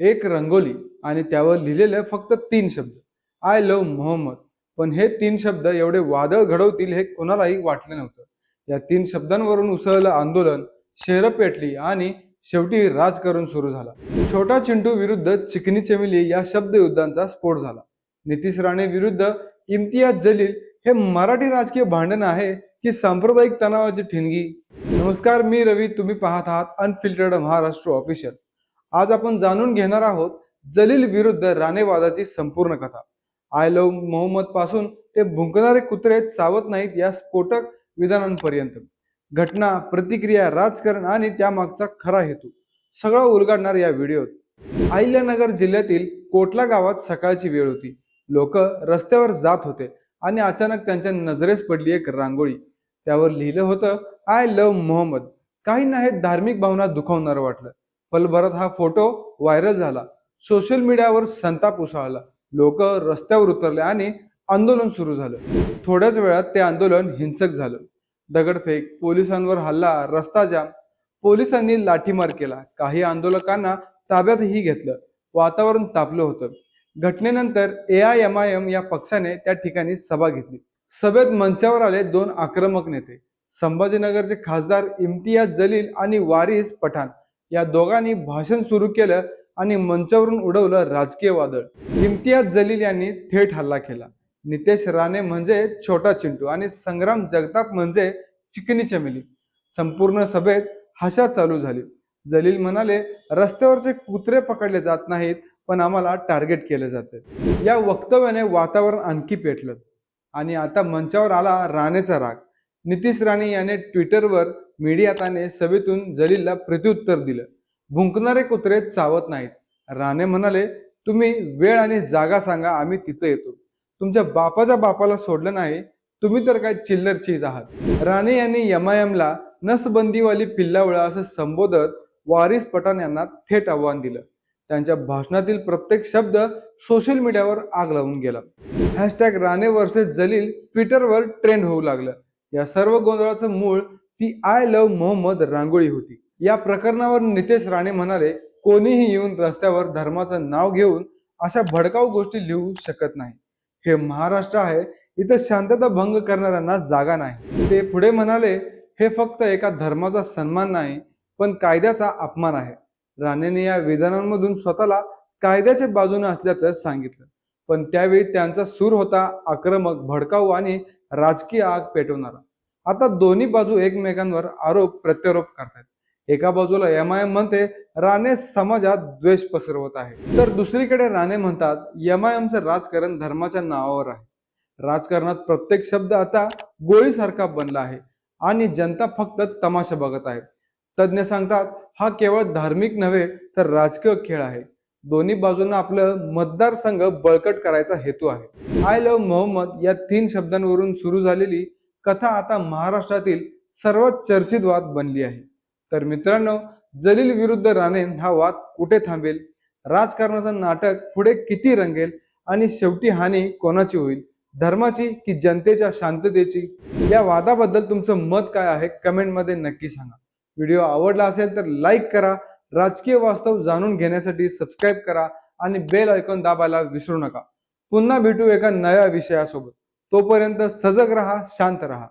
एक रंगोली आणि त्यावर लिहिलेले फक्त तीन शब्द. आय लव्ह मोहम्मद पण हे तीन शब्द एवढे वादळ घडवतील हे कोणालाही वाटलं नव्हतं. या तीन शब्दांवरून उसळलं आंदोलन शहरं पेटली आणि शेवटी राजकारण सुरू झाला. छोटा चिंटू विरुद्ध चिकनी चमेली या शब्दयुद्धांचा स्फोट झाला. नितीश राणे विरुद्ध इम्तियाज जलील हे मराठी राजकीय भांडण आहे की सांप्रदायिक तणावाची ठिणगी? नमस्कार मी रवी. तुम्ही पाहत आहात अनफिल्टर्ड महाराष्ट्र ऑफिशियल आज आपण जाणून घेणार आहोत जलील विरुद्ध राणेवादाची संपूर्ण कथा. आय लव मोहम्मदपासून ते भुंकणारे कुत्रे चावत नाहीत या स्फोटक विधानांपर्यंत. घटना प्रतिक्रिया राजकारण आणि त्यामागचा खरा हेतू सगळं उलगडणार या व्हिडिओत. अहिल्यानगर जिल्ह्यातील कोटला गावात सकाळची वेळ होती. लोक रस्त्यावर जात होते आणि अचानक त्यांच्या नजरेस पडली एक रांगोळी. त्यावर लिहिलं होतं आय लव्ह मोहम्मद. काहींना हे धार्मिक भावना दुखावणारं वाटलं. पलभरात हा फोटो व्हायरल झाला. सोशल मीडियावर संताप उसळला. लोक रस्त्यावर उतरले आणि आंदोलन सुरू झालं. थोड्याच वेळात ते आंदोलन हिंसक झालं. दगडफेक पोलिसांवर हल्ला रस्ता जाम पोलिसांनी लाठीमार केला. काही आंदोलकांना ताब्यातही घेतलं. वातावरण तापलं होतं. घटनेनंतर A I M I M या पक्षाने त्या ठिकाणी सभा घेतली. सभेत मंचावर आले दोन आक्रमक नेते. संभाजीनगरचे खासदार इम्तियाज जलील आणि वारिस पठाण. या दोघांनी भाषण सुरू केलं आणि मंचावरून उडवलं राजकीय वादळ. इम्तियाज जलील यांनी थेट हल्ला केला. नितेश राणे म्हणजे छोटा चिंटू आणि संग्राम जगताप म्हणजे चिकनी चमेली. संपूर्ण सभेत हशा चालू झाली. जलील म्हणाले रस्त्यावरचे कुत्रे पकडले जात नाहीत पण आम्हाला टार्गेट केलं जातं. या वक्तव्याने वातावरण आणखी पेटलं. आणि आता मंचावर आला राणेचा राग. नितीश राणे याने ट्विटरवर मीडियाताने सभेतून जलीलला प्रत्युत्तर दिलं. भुंकणारे कुत्रे चावत नाहीत. राणे म्हणाले तुम्ही वेळ आणि जागा सांगा आम्ही तिथं येतो. तुमच्या बापाच्या बापाला सोडलं नाही तुम्ही तर काय चिल्लर चीज आहात. राणे यांनी यमायमला नसबंदीवाली पिल्लावळा असं संबोधत वारिस पठाण यांना थेट आव्हान दिलं. त्यांच्या भाषणातील प्रत्येक शब्द सोशल मीडियावर आग लावून गेला. हॅशटॅग राणे वर्सेस जलील ट्विटरवर ट्रेंड होऊ लागलं. या सर्व गोंधळाचं मूळ ती आय लव्ह मोहम्मद रांगोळी होती. या प्रकरणावर नितेश राणे म्हणाले कोणीही येऊन रस्त्यावर धर्माचं नाव घेऊन अशा भडकाऊ गोष्टी लिहू शकत नाही. हे महाराष्ट्र आहे इथं शांतता भंग करणाऱ्यांना जागा नाही. ते पुढे म्हणाले हे फक्त एका धर्माचा सन्मान नाही पण कायद्याचा अपमान आहे. राणेने या विधानांमधून स्वतःला कायद्याच्या बाजूने असल्याचं सांगितलं. पण त्यावेळी त्यांचा सूर होता आक्रमक भडकाऊ आणि राजकीय आग पेटवणारा. आता दोन्ही बाजू एकमेकांवर आरोप प्रत्यारोप करतात एका बाजूला एम आय एम म्हणते राणे समाजात द्वेष पसरवत आहे. तर दुसरीकडे राणे म्हणतात एम आय एमचं राजकारण धर्माच्या नावावर आहे. राजकारणात प्रत्येक शब्द आता गोळीसारखा बनला आहे आणि जनता फक्त तमाशा बघत आहे. तज्ज्ञ सांगतात हा केवळ धार्मिक नव्हे तर राजकीय खेळ आहे. दोन्ही बाजूंना आपलं मतदारसंघ बळकट करायचा हेतू आहे. आय लव्ह मोहम्मद या तीन शब्दांवरून सुरू झालेली कथा आता महाराष्ट्रातील सर्वात चर्चित वाद बनली आहे. तर मित्रांनो जलील विरुद्ध राणे हा वाद कुठे थांबेल? राजकारणाचं नाटक पुढे किती रंगेल? आणि शेवटी हानी कोणाची होईल? धर्माची की जनतेच्या शांततेची? या वादाबद्दल तुमचं मत काय आहे? कमेंटमध्ये नक्की सांगा. व्हिडिओ आवडला असेल तर लाईक करा. राजकीय वास्तव जाणून घेण्यासाठी सबस्क्राईब करा. आणि बेल ऐकून दाबायला विसरू नका. पुन्हा भेटू एका नव्या विषयासोबत. तोपर्यंत सजग रहा शांत रहा.